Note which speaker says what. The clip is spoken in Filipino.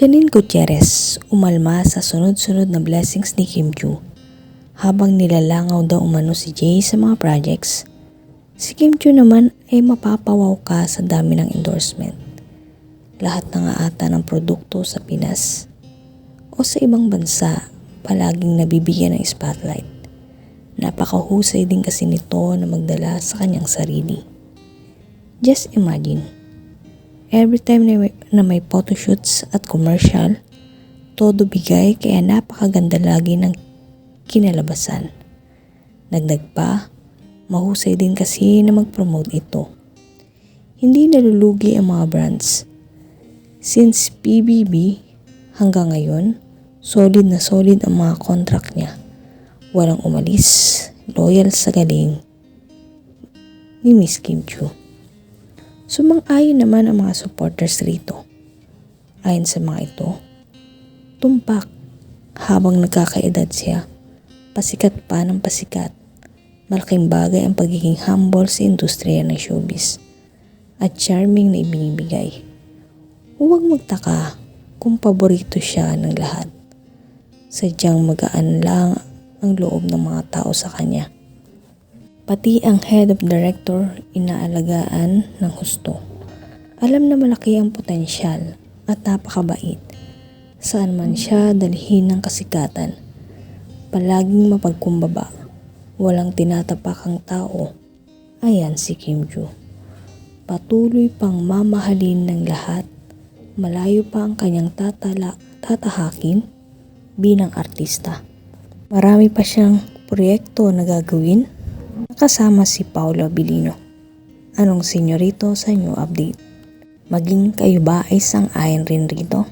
Speaker 1: Janine Gutierrez umalma sa sunod-sunod na blessings ni Kim Joo. Habang nilalangaw daw umano si Jay sa mga projects, si Kim Joo naman ay mapapawaw ka sa dami ng endorsement. Lahat na nga ata ng produkto sa Pinas o sa ibang bansa palaging nabibigyan ng spotlight. Napakahusay din kasi nito na magdala sa kanyang sarili. Just imagine, every time na may, na may photoshoots at commercial, todo bigay kaya napakaganda lagi ng kinalabasan. Dagdag pa, mahusay din kasi na mag-promote ito. Hindi nalulugi ang mga brands. Since PBB hanggang ngayon, solid na solid ang mga contract niya. Walang umalis, loyal sa galing ni Miss Kim Chu. Sumang-ayon naman ang mga supporters rito. Ayon sa mga ito, tumpak habang nagkakaedad siya, pasikat pa ng pasikat. Malaking bagay ang pagiging humble sa industriya ng showbiz at charming na ibinibigay. Huwag magtaka kung paborito siya ng lahat. Sadyang magaan lang ang loob ng mga tao sa kanya. Pati ang head of director inaalagaan ng husto. Alam na malaki ang potensyal at napakabait. Saan man siya dalhin ng kasikatan. Palaging mapagkumbaba. Walang tinatapak ang tao. Ayan si Kim Joo. Patuloy pang mamahalin ng lahat. Malayo pa ang kanyang tatala, tatahakin bilang artista. Marami pa siyang proyekto na gagawin kasama si Paolo Abilino. Anong senyorito sa new update? Maging kayo ba ay sang-ayon rin rito?